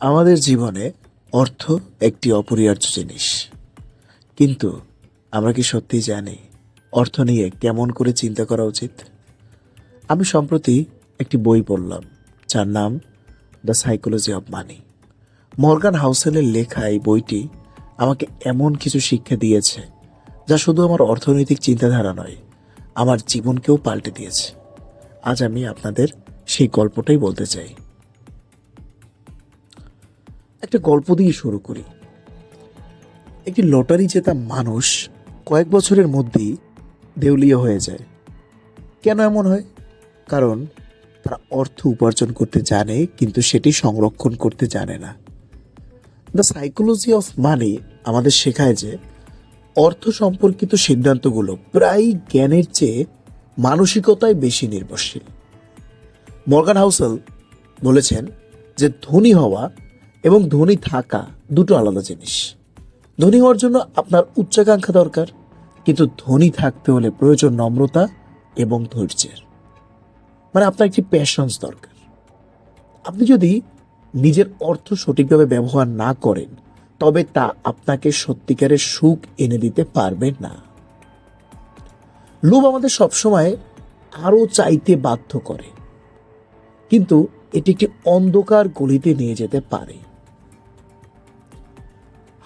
আমাদের জীবনে অর্থ একটি অপরিহার্য জিনিস। কিন্তু আমরা কি সত্যিই জানি অর্থ নিয়ে কেমন করে চিন্তা করা উচিত? আমি সম্প্রতি একটি বই পড়লাম, যার নাম the psychology of money Morgan হাউসেলের লেখা এই বইটি আমাকে এমন কিছু শিক্ষা দিয়েছে, যা শুধু আমার অর্থনৈতিক চিন্তাধারা নয়, আমার জীবনকেও পাল্টে দিয়েছে। আজ আমি আপনাদের সেই গল্পটাই বলতে চাই। একটা গল্প দিয়ে শুরু করি। একটি লটারি জেতা মানুষ কয়েক বছরের মধ্যেই দেউলিয়া হয়ে যায়। কেন এমন হয়? কারণ তারা অর্থ উপার্জন করতে জানে, কিন্তু সেটি সংরক্ষণ করতে জানে না। দ্য সাইকোলজি অফ মানি আমাদের শেখায় যে, অর্থ সম্পর্কিত সিদ্ধান্তগুলো প্রায় জ্ঞানের চেয়ে মানসিকতায় বেশি নির্ভরশীল। মর্গান হাউসেল বলেছেন যে, ধনী হওয়া এবং ধনী থাকা দুটো আলাদা জিনিস। ধনী হওয়ার জন্য আপনার উচ্চাকাঙ্ক্ষা দরকার, কিন্তু ধনী থাকতে হলে প্রয়োজন নম্রতা এবং ধৈর্যের। মানে আপনার একটি প্যাশনস দরকার। আপনি যদি নিজের অর্থ সঠিকভাবে ব্যবহার না করেন, তবে তা আপনাকে সত্যিকারের সুখ এনে দিতে পারবে না। লোভ আমাদের সবসময় আরও চাইতে বাধ্য করে, কিন্তু এটি একটি অন্ধকার গলিতে নিয়ে যেতে পারে।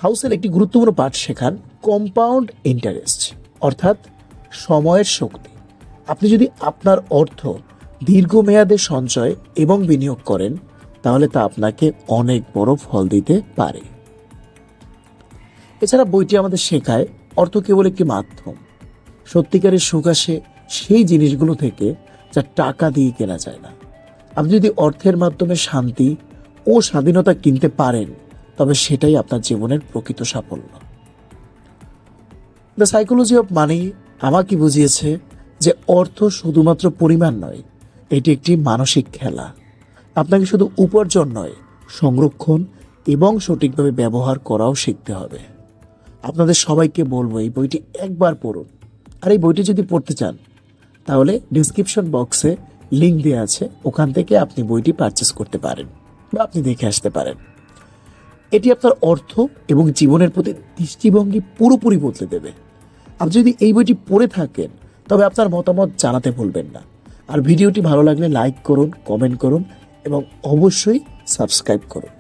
হাউসের একটি গুরুত্বপূর্ণ পাঠ শেখান কম্পাউন্ড ইন্টারেস্ট অর্থাৎ সময়ের শক্তি। আপনি যদি আপনার অর্থ দীর্ঘমেয়াদে সঞ্চয় এবং বিনিয়োগ করেন, তাহলে তা আপনাকে অনেক বড় ফল দিতে পারে। এছাড়া বইটি আমাদের শেখায় অর্থ কেবল একটি মাধ্যম। সত্যিকারের সুখ আসে সেই জিনিসগুলো থেকে যা টাকা দিয়ে কেনা যায় না। আপনি যদি অর্থের মাধ্যমে শান্তি ও স্বাধীনতা কিনতে পারেন তবে সেটাই আপনার জীবনের প্রকৃত সাফল্য। দ্য সাইকোলজি অফ মানি আমাকে বুঝিয়েছে যে অর্থ শুধুমাত্র পরিমাণ নয়, এটি একটি মানসিক খেলা। আপনাকে শুধু উপার্জন নয়, সংরক্ষণ এবং সঠিকভাবে ব্যবহার করাও শিখতে হবে। আপনাদের সবাইকে বলব এই বইটি একবার পড়ুন। আর এই বইটি যদি পড়তে চান, তাহলে ডিসক্রিপশন বক্সে লিংক দেওয়া আছে। ওখান থেকে আপনি বইটি পারচেস করতে পারেন বা আপনি দেখে আসতে পারেন। এটি আপনার অর্থ এবং জীবনের প্রতি দৃষ্টিভঙ্গি পুরোপুরি বদলে দেবে। আপনি যদি এই বইটি পড়ে থাকেন, তবে আপনার মতামত জানাতে ভুলবেন না। আর ভিডিওটি ভালো লাগলে লাইক করুন, কমেন্ট করুন এবং অবশ্যই সাবস্ক্রাইব করুন।